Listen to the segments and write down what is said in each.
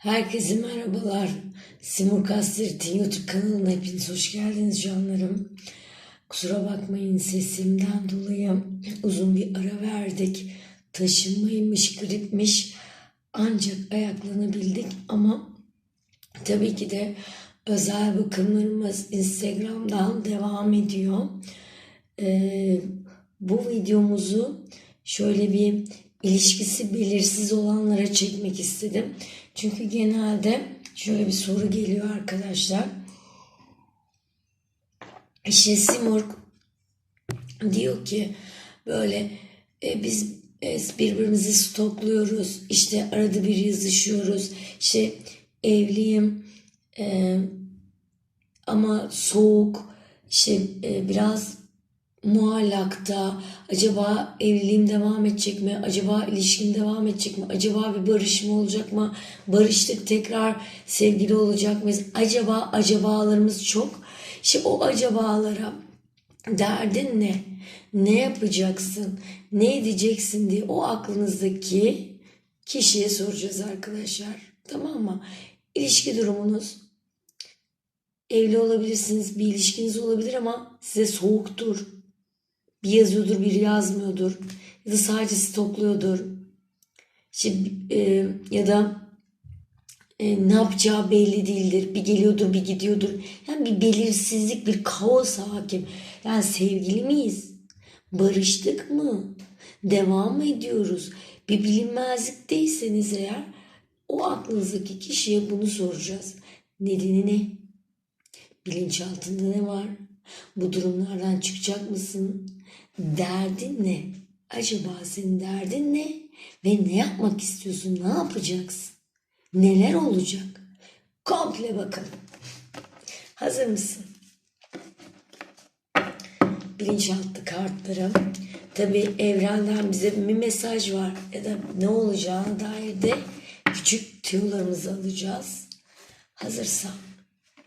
Herkese merhabalar. Simur Kastirit'in YouTube kanalına hepiniz hoş geldiniz canlarım. Kusura bakmayın sesimden dolayı uzun bir ara verdik. Taşınmaymış, gripmiş. Ancak ayaklanabildik ama tabii ki de özel bakımlarımız Instagram'dan devam ediyor. Ee, bu videomuzu şöyle bir ilişkisi belirsiz olanlara çekmek istedim. Çünkü genelde şöyle bir soru geliyor arkadaşlar. İşte Simurg diyor ki böyle e, biz e, birbirimizi stokluyoruz. İşte arada bir yazışıyoruz. İşte evliyim e, ama soğuk. İşte e, biraz muallakta acaba evliliğim devam edecek mi? Acaba ilişkim devam edecek mi? Acaba bir barışma olacak mı? Barıştık tekrar sevgili olacak mıyız? Acaba acabalarımız çok. İşte o acabalara derdin ne? Ne yapacaksın? Ne edeceksin diye o aklınızdaki kişiye soracağız arkadaşlar. Tamam mı? İlişki durumunuz evli olabilirsiniz, bir ilişkiniz olabilir ama size soğuktur. Bir yazıyordur, bir yazmıyordur. Ya da sadece stokluyordur. İşte, e, ya da e, ne yapacağı belli değildir. Bir geliyordur, bir gidiyordur. Yani bir belirsizlik, bir kaos hakim. Yani sevgili miyiz? Barıştık mı? Devam ediyoruz? Bir bilinmezlikteyseniz eğer o aklınızdaki kişiye bunu soracağız. Nedeni ne? Bilinçaltında ne var? Bu durumlardan çıkacak mısın? Derdin ne? Acaba senin derdin ne? Ve ne yapmak istiyorsun? Ne yapacaksın? Neler olacak? Komple bakalım. Hazır mısın? Bilinçaltı kartlarım. Tabi evrenden bize bir mesaj var ya da ne olacağına dair de küçük tüyolarımızı alacağız. Hazırsan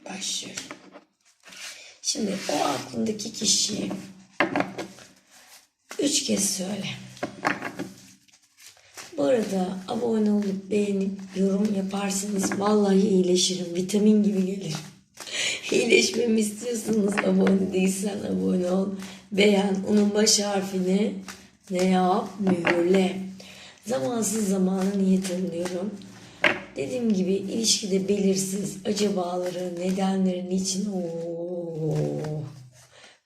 başlıyorum. Şimdi o aklındaki kişiyi üç kez söyle. Bu arada abone olup beğenip yorum yaparsanız vallahi iyileşirim. Vitamin gibi gelir. İyileşmemi istiyorsanız abone değilsen abone ol. Beğen. Onun baş harfini ne yap? Mühürle. Zamansız zamana niyet alıyorum. Dediğim gibi ilişkide belirsiz acabaları, nedenlerin için ooo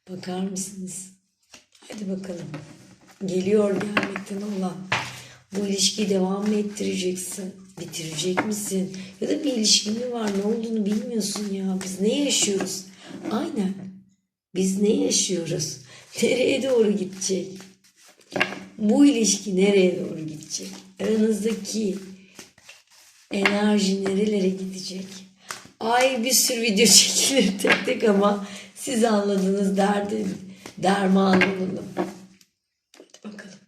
bakar mısınız? Hadi bakalım. Geliyor gelmekten olan. Bu ilişkiyi devam mı ettireceksin? Bitirecek misin? Ya da bir ilişkin mi var? Ne olduğunu bilmiyorsun ya. Biz ne yaşıyoruz? Aynen. Biz ne yaşıyoruz? Nereye doğru gidecek? Bu ilişki nereye doğru gidecek? Aranızdaki enerji nerelere gidecek? Ay bir sürü video çekilir tek tek ama siz anladınız derdin. Derman olalım. Hadi bakalım.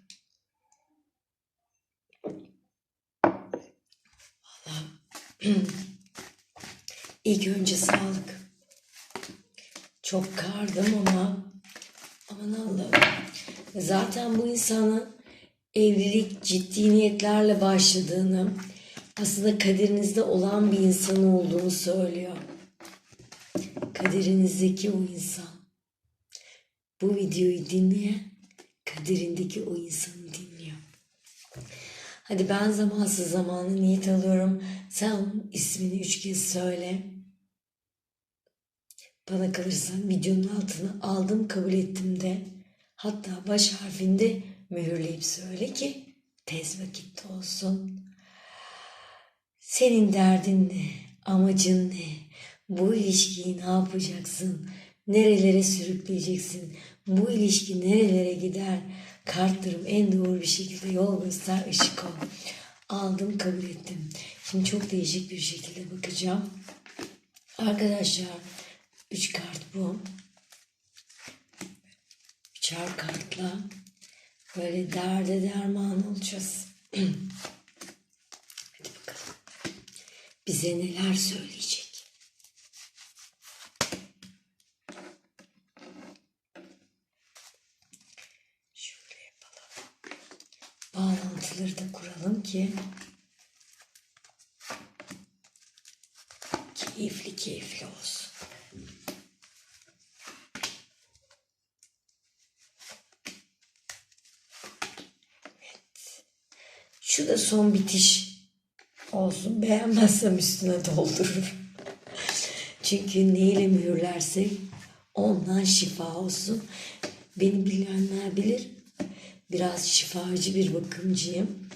Vallahi ilk önce sağlık. Çok kardım ama aman Allah'ım. Zaten bu insanın evlilik ciddi niyetlerle başladığını, aslında kaderinizde olan bir insan olduğunu söylüyor. Kaderinizdeki o insan. Bu videoyu dinleyen kaderindeki o insanı dinliyor. Hadi ben zamansız zamanı niyet alıyorum. Sen ismini üç kez söyle. Bana kalırsa videonun altına aldım kabul ettim de. Hatta baş harfinde mühürleyip söyle ki tez vakitte olsun. Senin derdin ne? Amacın ne? Bu ilişkiyi ne yapacaksın? Nerelere sürükleyeceksin? Bu ilişki nerelere gider? Kartlarım en doğru bir şekilde yol göster, ışık ol. Aldım, kabul ettim. Şimdi çok değişik bir şekilde bakacağım. Arkadaşlar, üç kart bu. Üçer kartla böyle derde derman olacağız. Hadi bakalım. Bize neler söyleyecek? Şöyle yapalım. Da kuralım ki Keyifli keyifli olsun. Şu da son bitiş olsun. Beğenmezsem üstüne doldururum. Çünkü neyle mühürlersek ondan şifa olsun. Beni bilenler bilir. Biraz şifacı bir bakımcıyım.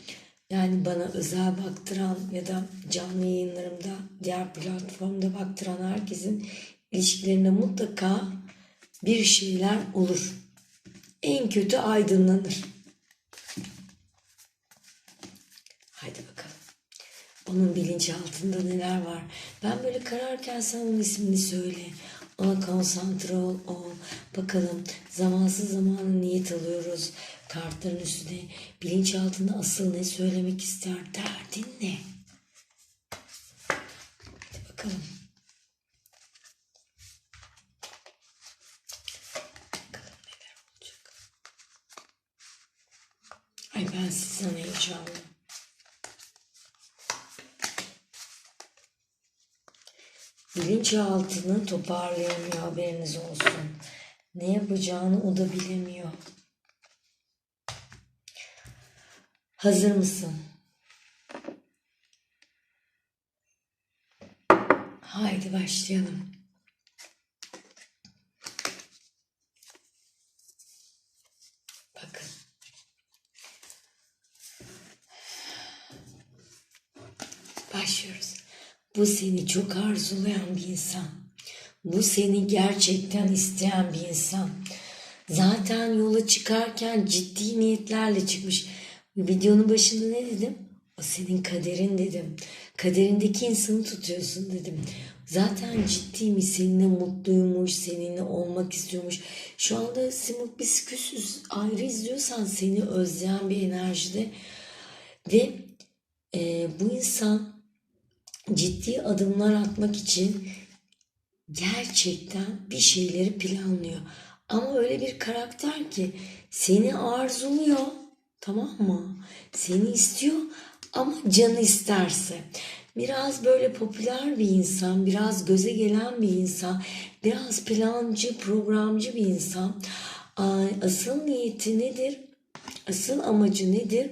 Yani bana özel baktıran ya da canlı yayınlarımda diğer platformda baktıran herkesin ilişkilerinde mutlaka bir şeyler olur. En kötü aydınlanır. Haydi bakalım. Onun bilinçaltında neler var? Ben böyle kararken sen onun ismini söyle. Ona konsantre ol, ol. Bakalım zamansız zamana niyet alıyoruz. Kartların üstüne bilinçaltında asıl ne söylemek ister? Derdin ne? Hadi bakalım. Bakalım neler olacak. Ay ben sizden heyecanlıyım. Bilinçaltını toparlayamıyor haberiniz olsun. Ne yapacağını o da bilemiyor. Hazır mısın? Haydi başlayalım. Bakın. Başlıyoruz. Bu seni çok arzulayan bir insan. Bu seni gerçekten isteyen bir insan. Zaten yola çıkarken ciddi niyetlerle çıkmış. Videonun başında ne dedim? O senin kaderin dedim. Kaderindeki insanı tutuyorsun dedim. Zaten ciddiymiş, seninle mutluymuş, seninle olmak istiyormuş. Şu anda Simuk biz küsüz, ayrı izliyorsan seni özleyen bir enerjide. Ve e, bu insan ciddi adımlar atmak için gerçekten bir şeyleri planlıyor. Ama öyle bir karakter ki seni arzuluyor. Tamam mı? Seni istiyor ama canı isterse. Biraz böyle popüler bir insan, biraz göze gelen bir insan, biraz plancı, programcı bir insan. Asıl niyeti nedir? Asıl amacı nedir?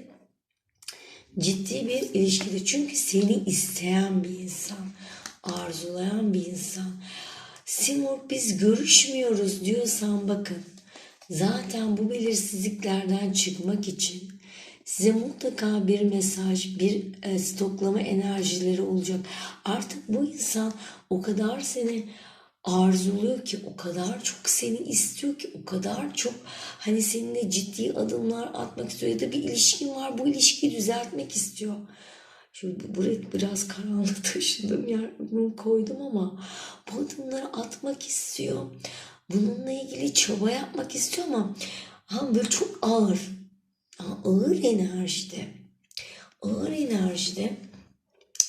Ciddi bir ilişkide. Çünkü seni isteyen bir insan, arzulayan bir insan. Simur biz görüşmüyoruz diyorsan bakın. Zaten bu belirsizliklerden çıkmak için size mutlaka bir mesaj, bir e, stoklama enerjileri olacak. Artık bu insan o kadar seni arzuluyor ki o kadar çok seni istiyor ki o kadar çok hani seninle ciddi adımlar atmak istiyor ya da bir ilişkin var bu ilişkiyi düzeltmek istiyor. Şimdi buraya biraz karanlık taşıdım yer koydum ama bu adımları atmak istiyor. Bununla ilgili çaba yapmak istiyor ama ha böyle çok ağır. ağır enerjide. Ağır enerjide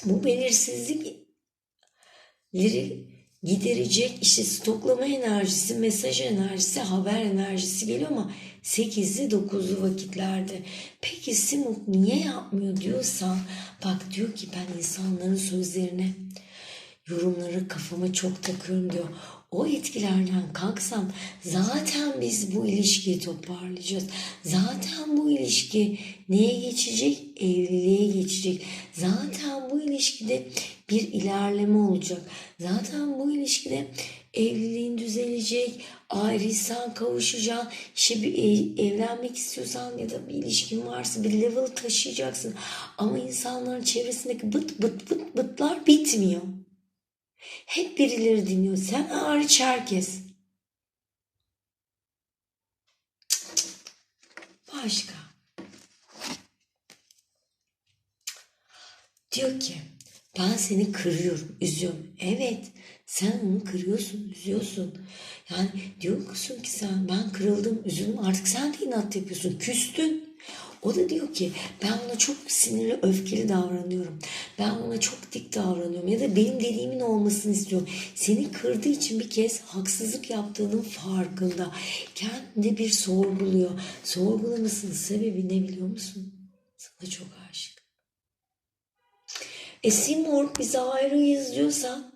bu belirsizlikleri giderecek işte stoklama enerjisi, mesaj enerjisi, haber enerjisi geliyor ama 8'li 9'lu vakitlerde. Peki Simuk niye yapmıyor diyorsan bak diyor ki ben insanların sözlerine yorumları kafama çok takıyorum diyor. O etkilerden kalksam zaten biz bu ilişkiyi toparlayacağız. Zaten bu ilişki neye geçecek? Evliliğe geçecek. Zaten bu ilişkide bir ilerleme olacak. Zaten bu ilişkide evliliğin düzelecek, ayrıysan kavuşacaksın, işte bir evlenmek istiyorsan ya da bir ilişkin varsa bir level taşıyacaksın. Ama insanların çevresindeki bıt bıt bıt bıtlar bitmiyor. Hep birileri dinliyor. Sen hariç herkes. Başka. Diyor ki ben seni kırıyorum, üzüyorum. Evet sen onu kırıyorsun, üzüyorsun. Yani diyorsun ki sen ben kırıldım, üzüldüm artık sen de inat yapıyorsun, küstün. O da diyor ki ben ona çok sinirli, öfkeli davranıyorum. Ben ona çok dik davranıyorum ya da benim dediğimin olmasını istiyorum. Seni kırdığı için bir kez haksızlık yaptığının farkında. Kendi bir sorguluyor. Sorgulamasının sebebi ne biliyor musun? Sana çok aşık. E Simur bizi ayrıyız diyorsan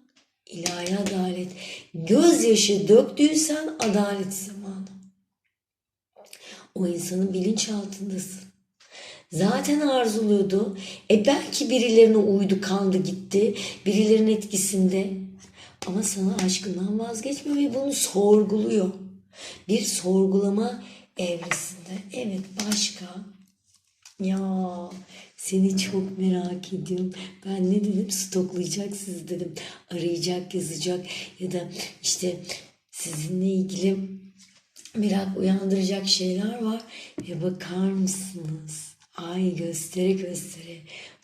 İlahi adalet. Gözyaşı döktüysen adalet zamanı. O insanın bilinçaltındasın. Zaten arzuluyordu. E belki birilerine uydu, kandı gitti. Birilerinin etkisinde. Ama sana aşkından vazgeçmiyor ve bunu sorguluyor. Bir sorgulama evresinde. Evet başka. Ya seni çok merak ediyorum. Ben ne dedim? Stoklayacak siz dedim. Arayacak, yazacak ya da işte sizinle ilgili merak uyandıracak şeyler var. Ve bakar mısınız? Ay göstere göstere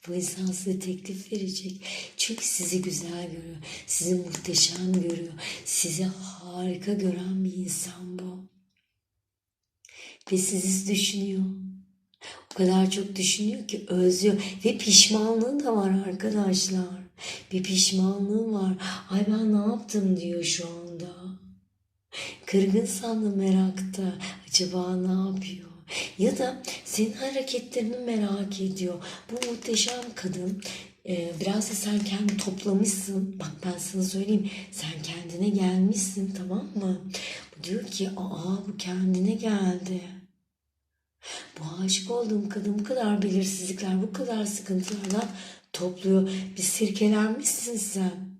bu insan size teklif verecek. Çünkü sizi güzel görüyor. Sizi muhteşem görüyor. Sizi harika gören bir insan bu. Ve sizi düşünüyor. O kadar çok düşünüyor ki özlüyor. Ve pişmanlığı da var arkadaşlar. Bir pişmanlığı var. Ay ben ne yaptım diyor şu anda. Kırgın sandı merakta. Acaba ne yapıyor? Ya da senin hareketlerini merak ediyor. Bu muhteşem kadın e, biraz da sen kendini toplamışsın. Bak ben sana söyleyeyim. Sen kendine gelmişsin tamam mı? Bu diyor ki aa bu kendine geldi. Bu aşık olduğum kadın bu kadar belirsizlikler, bu kadar sıkıntılardan topluyor. Bir sirkelenmişsin sen.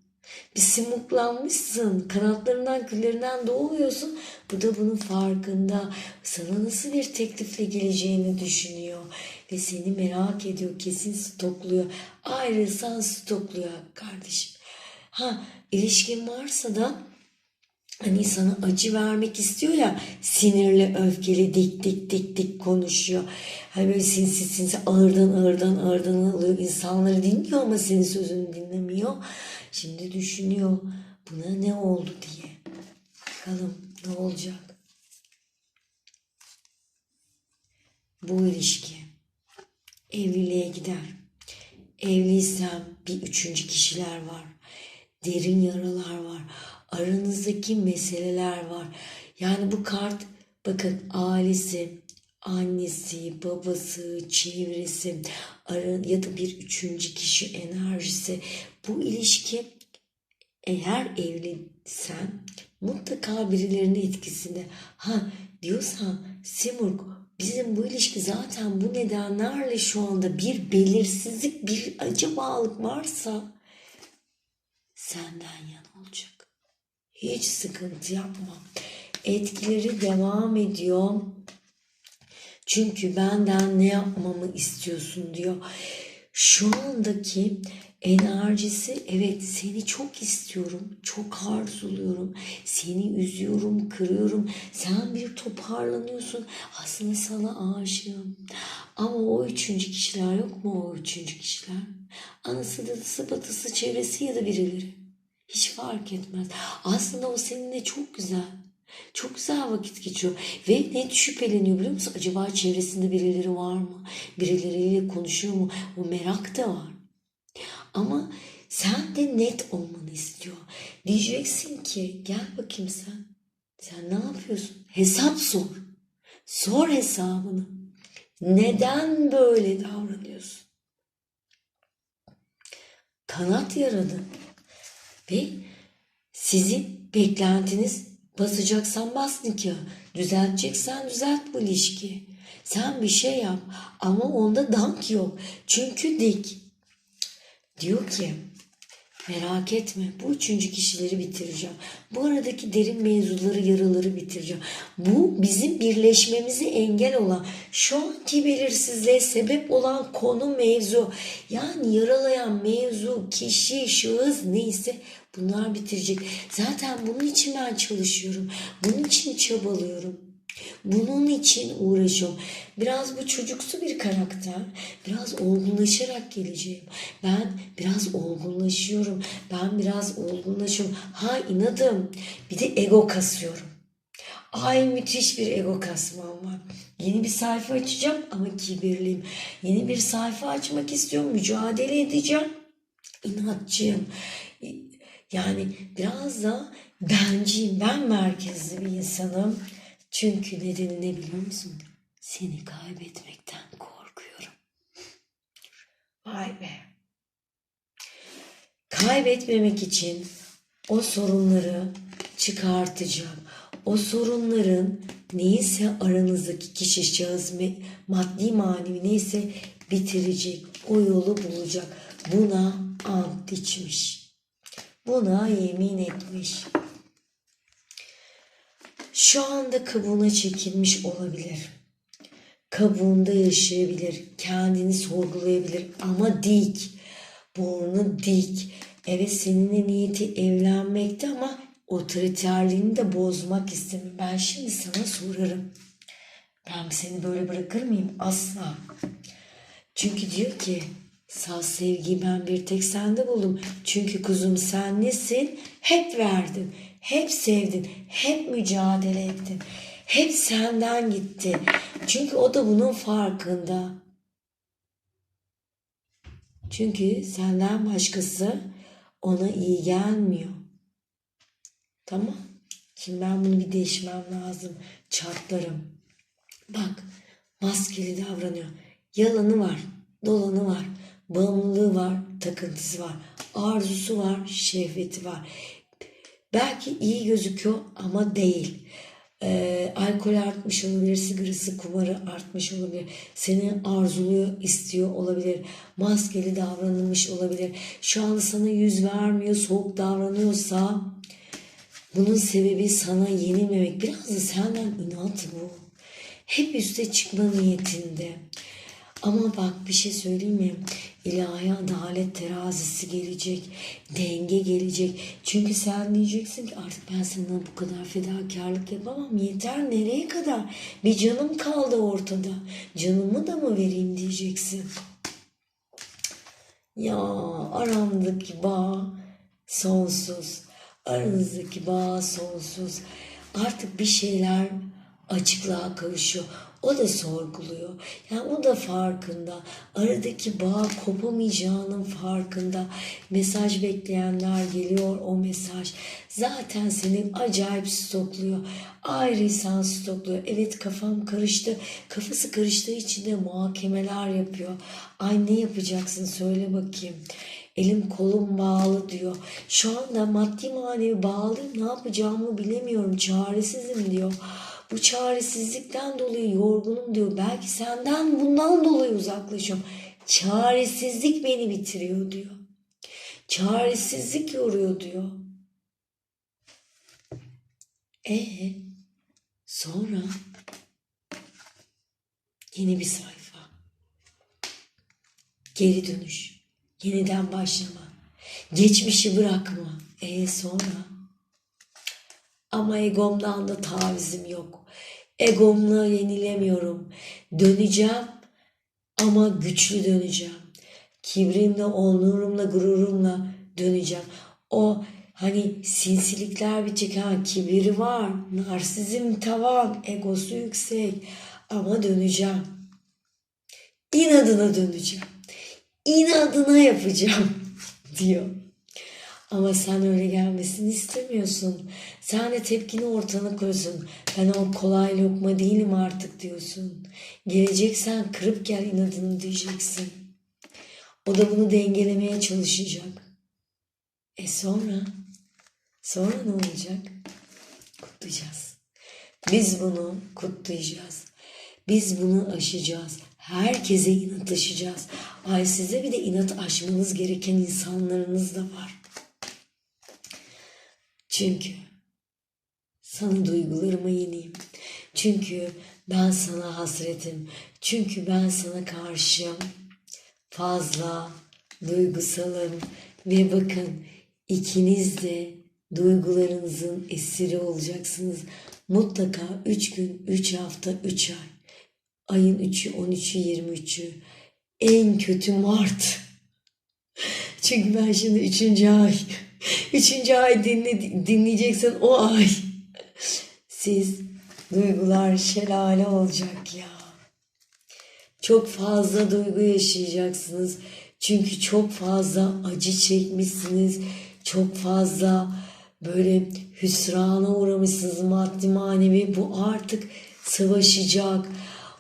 Bir simuklanmışsın. Kanatlarından, küllerinden doğuyorsun. Bu da bunun farkında. Sana nasıl bir teklifle geleceğini düşünüyor. Ve seni merak ediyor. Kesin stokluyor. Ayrılsan stokluyor kardeşim. Ha ilişkin varsa da Hani sana acı vermek istiyor ya sinirli öfkeli dik dik dik dik konuşuyor. Hani böyle sinsi sinsi ağırdan ağırdan ağırdan alıyor. İnsanları dinliyor ama senin sözünü dinlemiyor. Şimdi düşünüyor buna ne oldu diye. Bakalım ne olacak. Bu ilişki evliliğe gider. Evliysem bir üçüncü kişiler var. Derin yaralar var. Aranızdaki meseleler var. Yani bu kart bakın ailesi, annesi, babası, çevresi ya da bir üçüncü kişi enerjisi. Bu ilişki eğer evliysen mutlaka birilerinin etkisinde. Ha diyorsan Simurg bizim bu ilişki zaten bu nedenlerle şu anda bir belirsizlik, bir acabalık varsa senden yana olacak. Hiç sıkıntı yapma. Etkileri devam ediyor. Çünkü benden ne yapmamı istiyorsun diyor. Şu andaki enerjisi evet seni çok istiyorum, çok arzuluyorum, seni üzüyorum, kırıyorum. Sen bir toparlanıyorsun. Aslında sana aşığım. Ama o üçüncü kişiler yok mu o üçüncü kişiler? Anası, dadısı, batısı, çevresi ya da birileri. Hiç fark etmez. Aslında o seninle çok güzel. Çok güzel vakit geçiyor. Ve net şüpheleniyor biliyor musun? Acaba çevresinde birileri var mı? Birileriyle konuşuyor mu? O merak da var. Ama sen de net olmanı istiyor. Diyeceksin ki gel bakayım sen. Sen ne yapıyorsun? Hesap sor. Sor hesabını. Neden böyle davranıyorsun? Kanat yaradın. Ve sizin beklentiniz basacaksan bas nikahı. Düzelteceksen düzelt bu ilişkiyi. Sen bir şey yap ama onda dank yok. Çünkü dik. Diyor ki merak etme bu üçüncü kişileri bitireceğim. Bu aradaki derin mevzuları yaraları bitireceğim. Bu bizim birleşmemizi engel olan şu anki belirsizliğe sebep olan konu mevzu. Yani yaralayan mevzu, kişi, şahıs neyse bunlar bitirecek. Zaten bunun için ben çalışıyorum. Bunun için çabalıyorum. Bunun için uğraşıyorum. Biraz bu çocuksu bir karakter. Biraz olgunlaşarak geleceğim. Ben biraz olgunlaşıyorum. Ben biraz olgunlaşıyorum. Ha inadım. Bir de ego kasıyorum. Ay müthiş bir ego kasmam var. Yeni bir sayfa açacağım ama kibirliyim. Yeni bir sayfa açmak istiyorum. Mücadele edeceğim. İnatçıyım. Yani biraz da benciyim. Ben merkezli bir insanım. Çünkü nedeni ne biliyor musun? Seni kaybetmekten korkuyorum. Vay be. Kaybetmemek için o sorunları çıkartacak. O sorunların neyse aranızdaki kişi şahıs maddi manevi neyse bitirecek. O yolu bulacak. Buna ant içmiş. Buna yemin etmiş. Şu anda kabuğuna çekilmiş olabilir. Kabuğunda yaşayabilir. Kendini sorgulayabilir. Ama dik. Burnu dik. Evet seninle niyeti evlenmekte ama otoriterliğini de bozmak istemiyor. Ben şimdi sana sorarım. Ben seni böyle bırakır mıyım? Asla. Çünkü diyor ki sağ sevgiyi ben bir tek sende buldum. Çünkü kuzum sen nesin? Hep verdin. Hep sevdin. Hep mücadele ettin. Hep senden gitti. Çünkü o da bunun farkında. Çünkü senden başkası ona iyi gelmiyor. Tamam. Şimdi ben bunu bir değişmem lazım. Çatlarım. Bak maskeli davranıyor. Yalanı var, dolanı var, bağımlılığı var, takıntısı var, arzusu var, şehveti var. Belki iyi gözüküyor ama değil. Ee, alkol artmış olabilir, sigarası, kumarı artmış olabilir. Seni arzuluyor, istiyor olabilir. Maskeli davranılmış olabilir. Şu an sana yüz vermiyor, soğuk davranıyorsa bunun sebebi sana yenilmemek. Biraz da senden inat bu. Hep üste çıkma niyetinde. Ama bak bir şey söyleyeyim mi? İlahi adalet terazisi gelecek. Denge gelecek. Çünkü sen diyeceksin ki artık ben sana bu kadar fedakarlık yapamam. Yeter nereye kadar? Bir canım kaldı ortada. Canımı da mı vereyim diyeceksin. Ya aramdaki bağ sonsuz. Aranızdaki bağ sonsuz. Artık bir şeyler açıklığa kavuşuyor. O da sorguluyor. Yani o da farkında. Aradaki bağ kopamayacağının farkında. Mesaj bekleyenler geliyor o mesaj. Zaten seni acayip stokluyor. Ayrıysan stokluyor. Evet kafam karıştı. Kafası karıştığı için de muhakemeler yapıyor. Ay ne yapacaksın söyle bakayım. Elim kolum bağlı diyor. Şu anda maddi manevi bağlıyım. Ne yapacağımı bilemiyorum. Çaresizim diyor. Bu çaresizlikten dolayı yorgunum diyor. Belki senden bundan dolayı uzaklaşıyorum. Çaresizlik beni bitiriyor diyor. Çaresizlik yoruyor diyor. E sonra yeni bir sayfa. Geri dönüş. Yeniden başlama. Geçmişi bırakma. E sonra? Ama egomdan da tavizim yok. Egomla yenilemiyorum. Döneceğim ama güçlü döneceğim. Kibrimle, onurumla, gururumla döneceğim. O hani sinsilikler bitecek. Ha kibiri var, narsizm tavan, egosu yüksek. Ama döneceğim. İnadına döneceğim. İnadına yapacağım diyor. Ama sen öyle gelmesini istemiyorsun. Sen de tepkini ortana koyuyorsun. Ben o kolay lokma değilim artık diyorsun. Geleceksen kırıp gel inadını diyeceksin. O da bunu dengelemeye çalışacak. E sonra? Sonra ne olacak? Kutlayacağız. Biz bunu kutlayacağız. Biz bunu aşacağız. Herkese inat aşacağız. Ay size bir de inat aşmanız gereken insanlarınız da var. Çünkü sana duygularıma yeniyim. Çünkü ben sana hasretim. Çünkü ben sana karşı fazla duygusalım. Ve bakın ikiniz de duygularınızın esiri olacaksınız. Mutlaka 3 gün, 3 hafta, 3 ay. Ayın 3'ü, 13'ü, 23'ü. En kötü Mart. Çünkü ben şimdi 3. ay. Üçüncü ay dinle, dinleyeceksen o ay. Siz duygular şelale olacak ya. Çok fazla duygu yaşayacaksınız. Çünkü çok fazla acı çekmişsiniz. Çok fazla böyle hüsrana uğramışsınız maddi manevi. Bu artık savaşacak.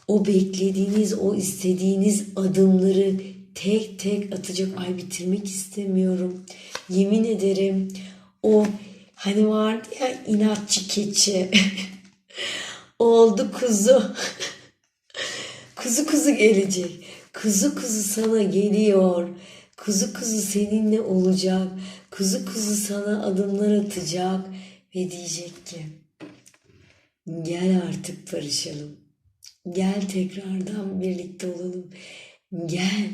O beklediğiniz, o istediğiniz adımları tek tek atacak. Ay bitirmek istemiyorum. Yemin ederim o hani vardı ya inatçı keçi. Oldu kuzu. kuzu kuzu gelecek. Kuzu kuzu sana geliyor. Kuzu kuzu seninle olacak. Kuzu kuzu sana adımlar atacak ve diyecek ki gel artık barışalım. Gel tekrardan birlikte olalım. Gel.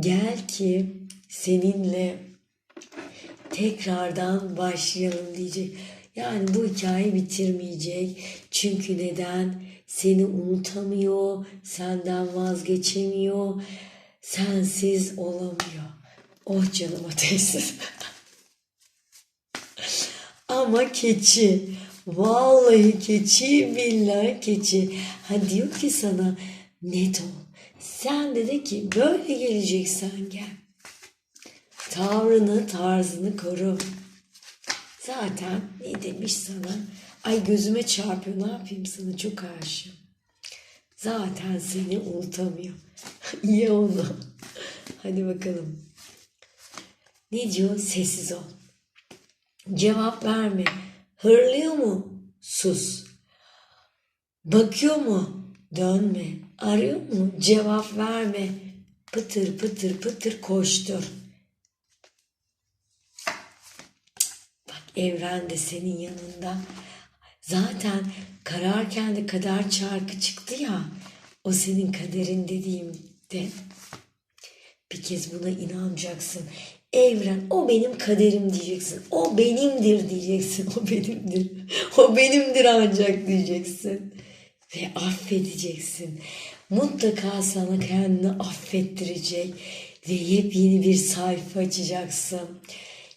Gel ki seninle tekrardan başlayalım diyecek. Yani bu hikaye bitirmeyecek. Çünkü neden? Seni unutamıyor, senden vazgeçemiyor, sensiz olamıyor. Oh canıma teyze. Ama keçi. Vallahi keçi, billahi keçi. Ha diyor ki sana net ol. Sen de de ki böyle geleceksen gel. Tavrını, tarzını koru. Zaten ne demiş sana? Ay gözüme çarpıyor ne yapayım sana çok aşığım. Zaten seni unutamıyor. Ye onu. Hadi bakalım. Ne diyor? Sessiz ol. Cevap verme. Hırlıyor mu? Sus. Bakıyor mu? Dönme. Arıyor mu? Cevap verme. Pıtır pıtır pıtır koştur. Bak evren de senin yanında. Zaten kararken de kader çarkı çıktı ya. O senin kaderin dediğimde bir kez buna inanacaksın. Evren o benim kaderim diyeceksin. O benimdir diyeceksin. O benimdir. O benimdir ancak diyeceksin. Ve affedeceksin. Mutlaka sana kendini affettirecek. Ve yepyeni bir sayfa açacaksın.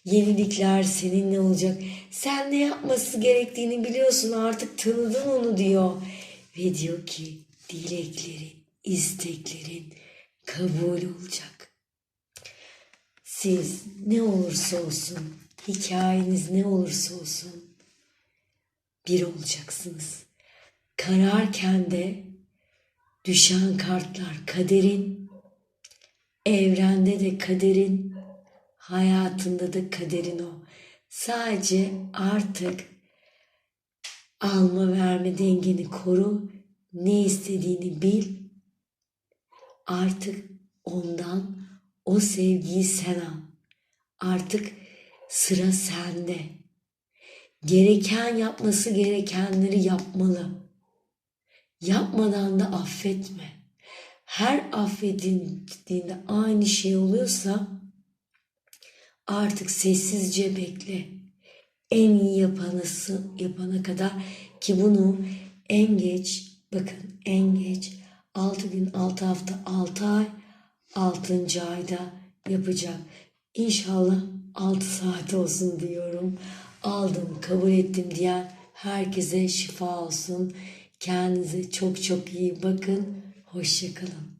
Yenilikler seninle olacak. Sen ne yapması gerektiğini biliyorsun artık tanıdın onu diyor. Ve diyor ki dileklerin, isteklerin kabul olacak. Siz ne olursa olsun, hikayeniz ne olursa olsun bir olacaksınız. Kararken de düşen kartlar kaderin, evrende de kaderin, hayatında da kaderin o. Sadece artık alma verme dengeni koru, ne istediğini bil. Artık ondan o sevgiyi sen al. Artık sıra sende. Gereken yapması gerekenleri yapmalı. Yapmadan da affetme. Her affedildiğinde aynı şey oluyorsa artık sessizce bekle. En iyi yapanısı yapana kadar ki bunu en geç bakın en geç 6 gün 6 hafta 6 ay 6. ayda yapacak. İnşallah 6 saat olsun diyorum. Aldım, kabul ettim diyen herkese şifa olsun. Kendinize çok çok iyi bakın. Hoşçakalın.